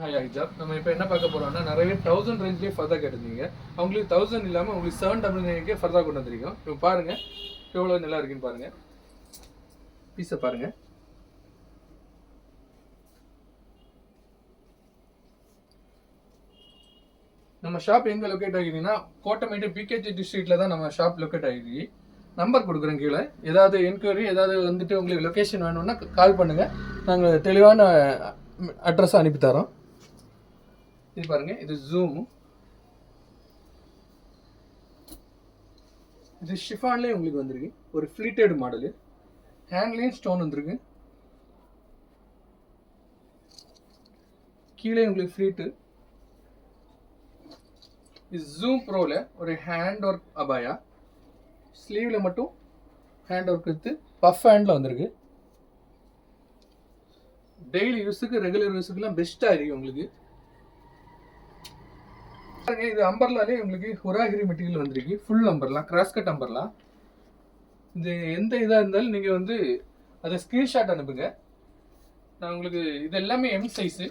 Hi ஹிஜாப் நம்ம இப்போ என்ன பார்க்க போறோம்னா நிறைய தௌசண்ட் ரேஞ்ச்லேயே ஃபர்தா கேட்டிருந்தீங்க. அவங்களுக்கு தௌசண்ட் இல்லாமல் உங்களுக்கு செவன் டபுள் நைனுக்கே ஃபர்தா கொண்டு வந்திருக்கோம். இப்போ பாருங்க எவ்வளோ நல்லா இருக்குன்னு பாருங்க. பீஸை பாருங்க. நம்ம ஷாப் எங்கே லொக்கேட் ஆகிருக்குன்னா கோட்டமேட்டு பிகேஜி டிஸ்ட்ரிக்டில் தான் நம்ம ஷாப் லொக்கேட் ஆகிருக்கு நம்பர் கொடுக்குறேன் கீழே. ஏதாவது என்கொயரி ஏதாவது வந்துட்டு உங்களுக்கு லொக்கேஷன் வேணும்னா கால் பண்ணுங்கள் நாங்கள் தெளிவான அட்ரஸ் அனுப்பி தரோம் இது பாருங்க இது ஜூம் இது ஷிஃபான்லேயே உங்களுக்கு வந்திருக்கு. ஒரு ஃப்ளீட்டட் மாடலு ஹேண்ட்லேயும் ஸ்டோன் வந்திருக்கு. கீழே உங்களுக்கு ஃப்ளீட்டு இது ஜூம் ப்ரோவில் ஒரு ஹேண்ட் ஒர்க் அபாயா. ஸ்லீவில் மட்டும் ஹேண்ட் ஒர்க் எடுத்து பஃப் ஹேண்டில் வந்திருக்கு. டெய்லி யூஸுக்கு ரெகுலர் யூஸுக்குலாம் பெஸ்ட்டாக இருக்குது உங்களுக்கு. பாருங்க இது அம்பர்லாலே உங்களுக்கு ஹுராகிரி மெட்டீரியல் வந்திருக்கு. Full umbrella cross cut umbrella இது எந்த இதாக இருந்தாலும் நீங்கள் வந்து அதை ஸ்க்ரீன்ஷாட் அனுப்புங்க. நான் உங்களுக்கு இது எல்லாமே எம் சைஸு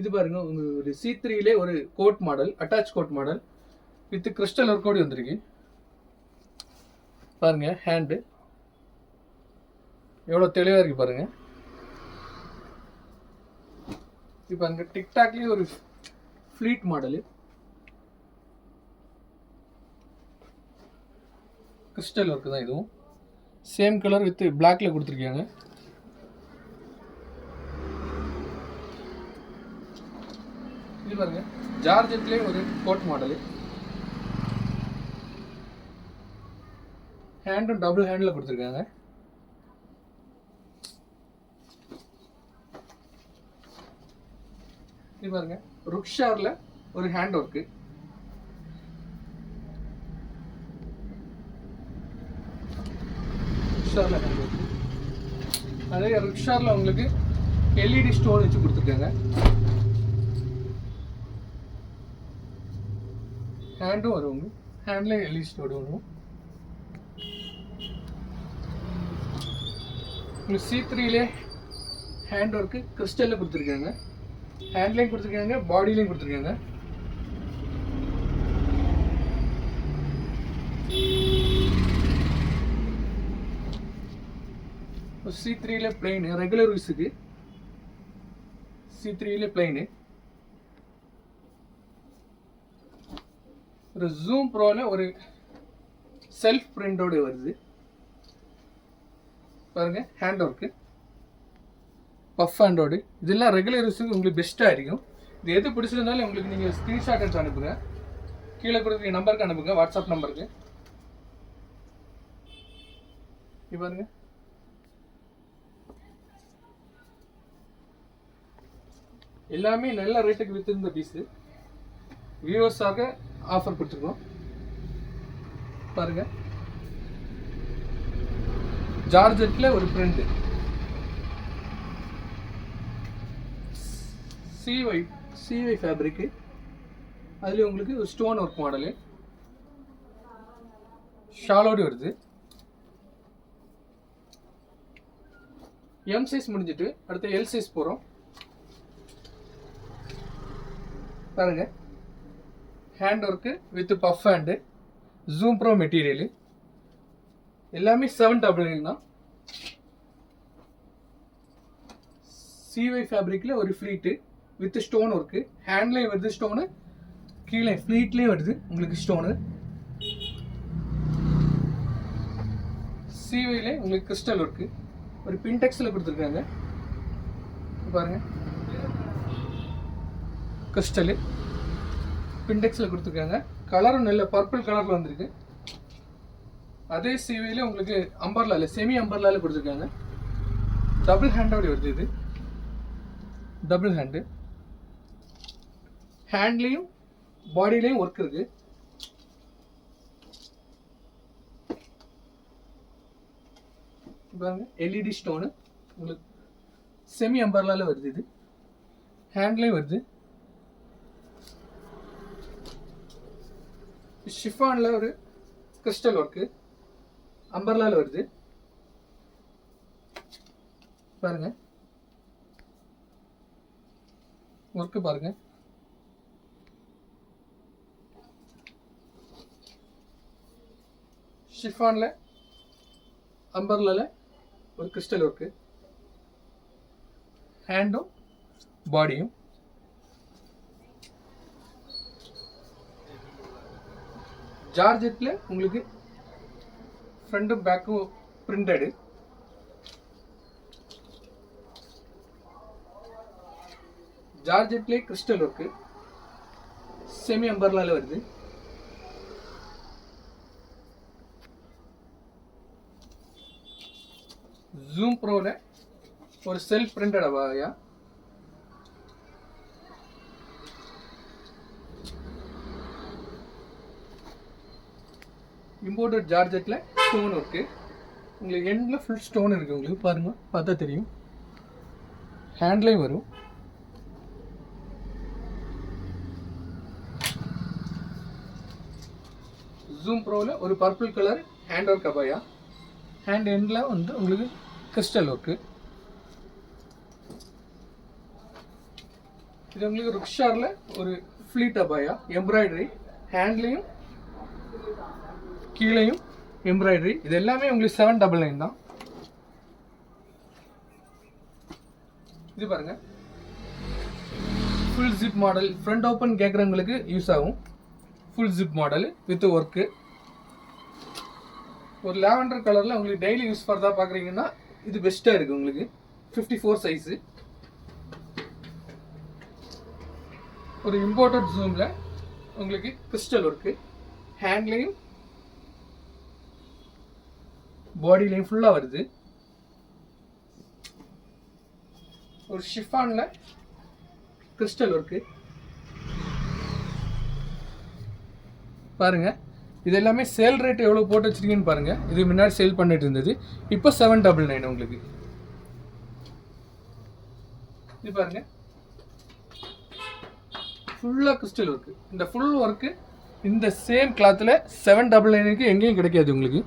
இது பாருங்க உங்களுக்கு ஒரு சி த்ரீலே ஒரு coat model attach coat model with crystal ஒர்க்கோடு வந்திருக்கு. பாருங்க ஹேண்டு எவ்வளோ தெளிவாக இருக்கு பாருங்க. இப்போ அங்கே டிக்டாக்லேயே ஒரு ஃப்ளீட் மாடலு கிறிஸ்டல் ஒர்க்கு தான் இதுவும். சேம் கலர் வித் பிளாக்ல கொடுத்துருக்காங்க. இது பாருங்க. ஜார்ஜெட்லேயே ஒரு கோட் மாடலு ஹேண்டும் டபுள் ஹேண்டில் கொடுத்துருக்காங்க. இது பாருங்க. ருக்ஷாரில் ஒரு ஹேண்ட் ஒர்க்கு ருக்ஷாரில் ஹேண்ட் ஒர்க்கு அதே ருக்ஷாரில் உங்களுக்கு எல்இடி ஸ்டோன் வச்சு கொடுத்துருக்காங்க. ஹேண்டும் வரும். ஹேண்டில் எல்இடி ஸ்டோன் வரும். உங்களுக்கு சி த்ரீலே ஹேண்ட் ஒர்க்கு கிறிஸ்டலில் கொடுத்துருக்காங்க. ஹேண்ட்லையும் கொடுத்துருக்காங்க பாடியிலையும் கொடுத்துருக்காங்க. சி த்ரீல பிளைன் ரெகுலர் யூஸுக்கு சி த்ரீல பிளைனு ஒரு ஜூம் ப்ரோல ஒரு செல்ஃப் பிரிண்டோட வருது. பாருங்க ஹேண்ட் ஒர்க்கு பஃப் ஆண்ட்ராய்டு இதெல்லாம் ரெகுலர் யூஸுக்கு உங்களுக்கு பெஸ்ட்டாக இருக்கும். இது எது பிடிச்சிருந்தாலும் உங்களுக்கு நீங்கள் ஸ்க்ரீன்ஷாட் எடுத்து அனுப்புங்க. கீழே கொடுக்குற நம்பருக்கு அனுப்புங்க. வாட்ஸ்அப் நம்பருக்கு பாருங்க. எல்லாமே நல்ல ரேட்டுக்கு வித்திருந்த பீஸு வியூவர்ஸாக ஆஃபர் கொடுத்துருக்கோம். பாருங்க. ஜார்ஜெட்டில் ஒரு பிரிண்ட்டு சிஒய் சிஒய் ஃபேப்ரிக்கு அதுலேயும் உங்களுக்கு ஸ்டோன் ஒர்க் மாடலு ஷாலோடு வருது. எம் சைஸ் முடிஞ்சிட்டு அடுத்து எல் சைஸ் போகிறோம் பாருங்க. Hand work with puff hand zoom pro material எல்லாமே செவன் டபுள் தான். சிவை ஃபேப்ரிக்கில் ஒரு ஃப்ளீட்டு வித் ஸ்டோன் ஒர்க்கு ஹேண்ட்லேயும் வருது ஸ்டோனு கீழே ஃப்ளீட்லேயும் வருது. உங்களுக்கு ஸ்டோனு சிவையில் உங்களுக்கு கிறிஸ்டல் ஒர்க்கு ஒரு பின்டெக்ஸில் கொடுத்துருக்காங்க. பாருங்க. கிறிஸ்டலு பின்டெக்ஸில் கொடுத்துருக்காங்க. கலரும் நல்ல பர்பிள் கலரில் வந்திருக்கு. அதே சிவியில் உங்களுக்கு அம்பர்லால செமி அம்பர்லால கொடுத்துருக்காங்க. டபுள் ஹேண்டோட வருது இது. டபுள் ஹேண்டு ஹேண்ட்லேயும் பாடியிலையும் ஒர்க் இருக்கு. பாருங்க எல்இடி ஸ்டோனு உங்களுக்கு செமி அம்பர்லால வருது இது. ஹேண்ட்லேயும் வருது. ஷிஃபானில் ஒரு கிறிஸ்டல் ஒர்க்கு அம்பர்லால வருது. பாருங்க. ஒர்க்கு பாருங்கள் ஷிஃபானில் அம்பர்லால ஒரு கிறிஸ்டல் ஒர்க்கு ஹேண்டும் பாடியும் ஜார்ஜெட்டில் உங்களுக்கு ஃப்ரண்ட்டும் பேக்கும் பிரிண்டடு ஜார்ஜெட்லேயே கிறிஸ்டல் ஒர்க்கு செமி அம்பர்லால வருது. ஜூம் ப்ரோவில் ஒரு செல்ஃப் பிரிண்டட் அவாயா இம்போர்ட்டட் ஜார்ஜெட்டில் ஸ்டோன் இருக்குது உங்களுக்கு எண்டில் ஃபுல் ஸ்டோன் இருக்குது உங்களுக்கு பாருங்கள் பார்த்தா தெரியும். ஹேண்ட்லேயும் வரும். ஜூம் ப்ரோவில் ஒரு பர்பிள் கலர் ஹேண்ட் ஒர்க் அபாயா ஹேண்ட் எண்டில் வந்து உங்களுக்கு கிறிஸ்டல் ஒர்க்கு இது உங்களுக்கு ருக்ஷாரில் ஒரு ஃப்ளீட் அபாயா எம்ப்ராய்டரி ஹேண்ட்லேயும் கீழேயும் எம்ப்ராய்டரி இது எல்லாமே உங்களுக்கு செவன் டபுள் நைன் தான். இது பாருங்க. Full zip model front open கேட்குறவங்களுக்கு யூஸ் ஆகும். Full zip model with work ஒரு லாவெண்டர் கலரில் உங்களுக்கு டெய்லி யூஸ் பண்ணுறதா பார்க்குறீங்கன்னா இது பெஸ்ட்டாக இருக்குது உங்களுக்கு. ஃபிஃப்டி ஃபோர் சைஸு ஒரு இம்போர்ட்டட் ஜூமில் உங்களுக்கு கிறிஸ்டல் ஒர்க்கு ஹேண்ட்லேயும் பாடியிலையும் ஃபுல்லாக வருது. ஒரு ஷிஃபானில் கிறிஸ்டல் ஒர்க்கு பாருங்கள் இது எல்லாமே சேல் ரேட் எவ்வளோ போட்டு வச்சிருக்கீங்கன்னு பாருங்க. இது முன்னாடி சேல் பண்ணிட்டு இருந்தது. இப்போ செவன் டபுள் நைன் உங்களுக்கு. இது பாருங்க. ஃபுல்லாக கிறிஸ்டல் ஒர்க்கு இந்த ஃபுல் ஒர்க்கு இந்த சேம் கிளாத்தில் செவன் டபுள் நைனுக்கு எங்கேயும் கிடைக்காது உங்களுக்கு.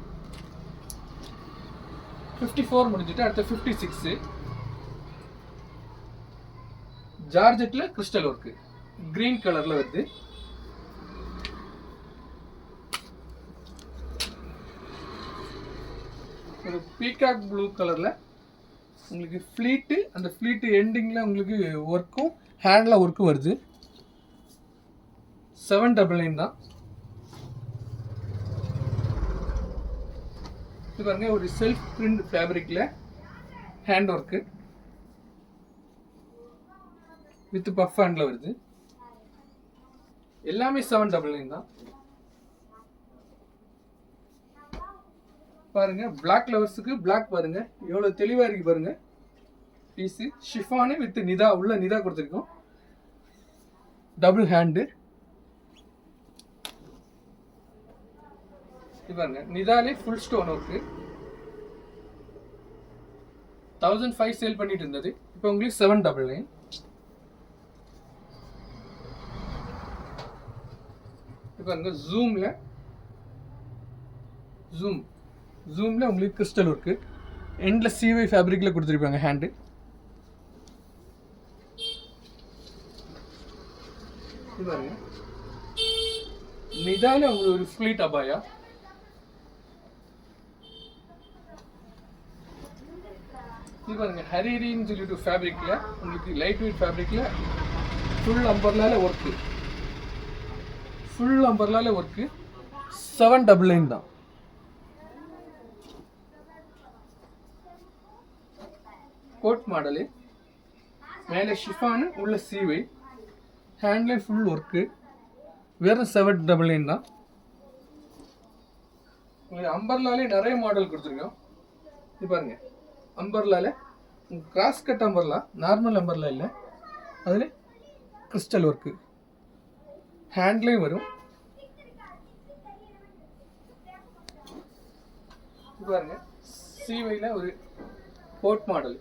ஃபிஃப்டி ஃபோர் முடிஞ்சுட்டு அடுத்த ஃபிஃப்டி சிக்ஸு ஜார்ஜெட்டில் கிறிஸ்டல் ஒர்க்கு க்ரீன் கலரில் வருது. ஒரு பீகாக் ப்ளூ கலரில் உங்களுக்கு ஃப்ளீட்டு அந்த ஃப்ளீட்டு எண்டிங்கில் உங்களுக்கு ஒர்க்கும் ஹேண்டில் ஒர்க்கும் வருது. செவன் டபுள் நைன் தான். இது பாருங்க ஒரு செல்ஃப் பிரிண்ட் ஃபேப்ரிக்கில் hand work with puff handle வருது. எல்லாமே செவன் டபுள் நைன் தான். பாருங்க. பிளாக் லவர்ஸுக்கு பிளாக் பாருங்க. எவ்வளோ தெளிவாக இருக்கு பாருங்க. பீஸு ஷிஃபானு வித் நிதா. உள்ள நிதா கொடுத்துருக்கோம். டபுள் ஹேண்டு பாருங்க. நிதாலே full stone work thousand five sale பண்ணிட்டு இருந்தது. இப்போ உங்களுக்கு செவன் டபுள் நைன் பாருங்க. ஜூமில் ஜூம் ஜூமில் உங்களுக்கு கிறிஸ்டல் ஒர்க்கு எண்டில் சிவை ஃபேப்ரிக்கில் கொடுத்துருப்பாங்க ஹேண்டு இது பாருங்க. நிதான உங்களுக்கு ஒரு ஃப்ளீட் அபாயா. இது பாருங்க ஹரிரின்னு சொல்லிட்டு ஃபேப்ரிக்கில் உங்களுக்கு லைட் வெயிட் ஃபேப்ரிக்கில் ஃபுல் அம்பர்லால ஒர்க்கு ஃபுல் அம்பர்லால ஒர்க்கு செவன் டபுள் நைன் தான். கோட் மாடலு மேலே ஷிஃபானு உள்ள சீவை ஹேண்ட்லைன் ஃபுல் ஒர்க்கு வெறும் செவன் டபுள் நைன் தான் உங்களுக்கு அம்பர்லாலே நிறைய மாடல் கொடுத்துருக்கோம் இது பாருங்கள் அம்பர்லால cross cut umbrella normal umbrella இல்லை அதில் கிறிஸ்டல் ஒர்க்கு ஹேண்ட்லேயும் வரும் பாருங்க சீவையில் ஒரு boat model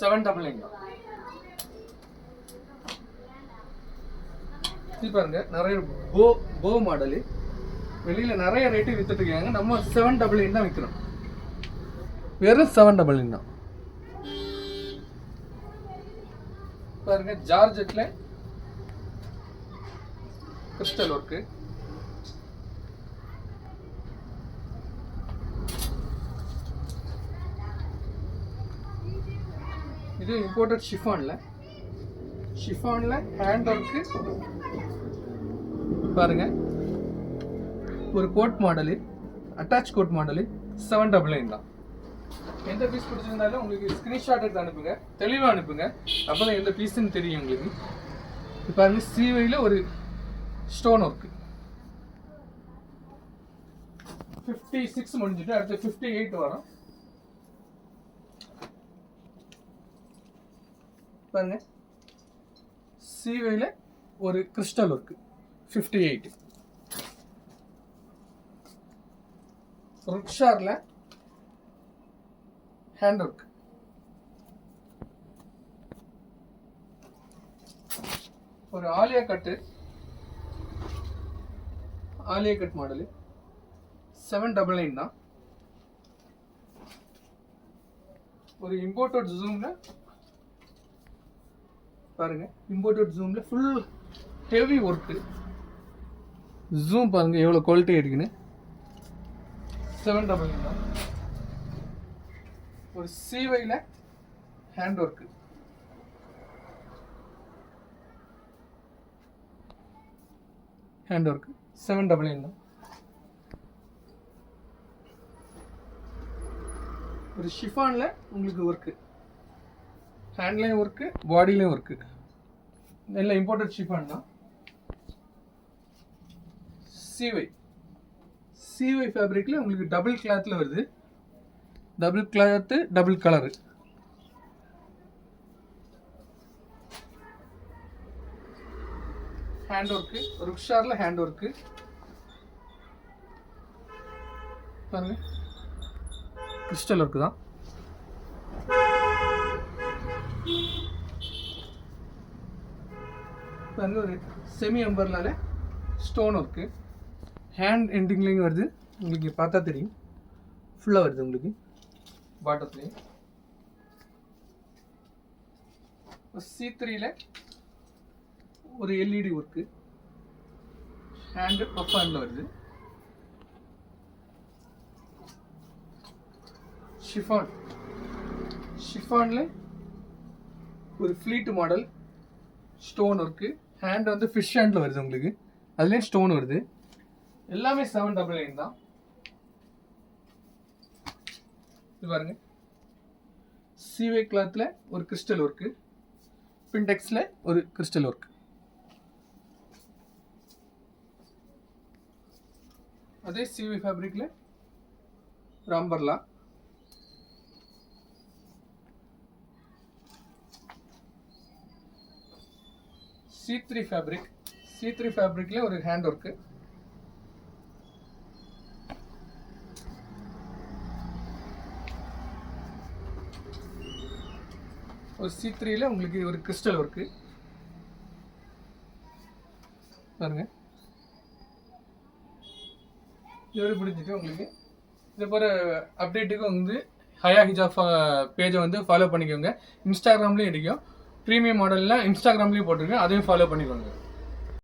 seven double nine. தான் இது பாருங்க நிறைய போ போ மாடலு. வெளியில் நிறைய ரேட்டு விற்றுட்டு இருக்காங்க. நம்ம செவன் டபுள் நைன் தான் விற்கிறோம் வெறும் செவன் டபுள் நைன் தான். பாருங்க ஜார்ஜெட்ல கிறிஸ்டல் ஒர்க்கு இது இம்போர்ட்டட் ஷிஃபானில் ஷிஃபானில் ஹேண்ட் ஒர்க்கு பாருங்க. ஒரு coat model attach coat model seven double nine தான். எந்த பீஸ் பிடிச்சிருந்தாலும் உங்களுக்கு ஸ்க்ரீன்ஷாட் எடுத்து அனுப்புங்க. தெளிவாக அனுப்புங்க. அப்போ தான் எந்த பீஸ்ன்னு தெரியும் உங்களுக்கு. இப்போ பாருங்க சீவையில் ஒரு ஸ்டோன் ஒர்க்கு ஃபிஃப்டி சிக்ஸ் முடிஞ்சுட்டு அடுத்து ஃபிஃப்டி எயிட் வரும். பாருங்க. சீவையில் ஒரு கிறிஸ்டல் ஒர்க்கு ஃபிஃப்டி எயிட் ருக்ஷாரில் ஹேண்ட் ஒர்க் ஒரு Alia cut Alia cut model seven double nine தான். ஒரு இம்போர்ட்டட் ஜூம்ல பாருங்க. இம்போர்ட்டட் ஜூம்ல ஃபுல் ஹெவி ஒர்க்கு ஜூம் பாருங்க எவ்வளோ குவாலிட்டி இருக்குன்னு. செவன் டபுள் ஒரு சீவையில் hand work hand work seven double nine தான். ஒரு ஷிஃபானில் உங்களுக்கு ஒர்க்கு ஹேண்ட்லேயும் ஒர்க்கு பாடியிலையும் ஒர்க்கு நல்ல இம்போர்ட்டட் ஷிஃபான் தான். சிவை சிவை ஃபேப்ரிக்கில் உங்களுக்கு டபுள் கிளாத்தில் வருது. Double cloth double colour hand work ருக்ஷாரில் hand work பாருங்கள் கிறிஸ்டல் ஒர்க்கு தான். பாருங்க ஒரு செமி அம்பர்லால ஸ்டோன் ஒர்க்கு ஹேண்ட் எண்டிங்லேயும் வருது. உங்களுக்கு பார்த்தா தெரியும். ஃபுல்லாக வருது உங்களுக்கு. பாட்டத்துலேயும் சி த்ரீல ஒரு LED work hand puff handle வருது. ஷிஃபான் ஷிஃபானில் ஒரு pleat model stone work hand வந்து ஃபிஷ் ஹேண்டில் வருது உங்களுக்கு. அதுலேயும் ஸ்டோன் வருது. எல்லாமே செவன் டபுள் நைன் தான். இது பாருங்க. சிவே கிளாத்தில் ஒரு கிறிஸ்டல் ஒர்க்கு பின்டெக்ஸில் ஒரு கிறிஸ்டல் ஒர்க் அதே சிவி ஃபேப்ரிக்கில் ராம்பர்லா C three fabric C three ஃபேப்ரிக்ல ஒரு ஹேண்ட் ஒர்க்கு ஒரு சி த்ரீல உங்களுக்கு ஒரு கிறிஸ்டல் ஒர்க்கு பாருங்க. இதோடு பிடிச்சிட்டு உங்களுக்கு. இது போகிற அப்டேட்டுக்கு வந்து ஹயா ஹிஜாப் பேஜை வந்து ஃபாலோ பண்ணிக்கோங்க. இன்ஸ்டாகிராம்லேயும் எடுக்கும் ப்ரீமியம் மாடலில் இன்ஸ்டாகிராம்லேயும் போட்டிருக்கேன். அதையும் ஃபாலோ பண்ணிக்கோங்க.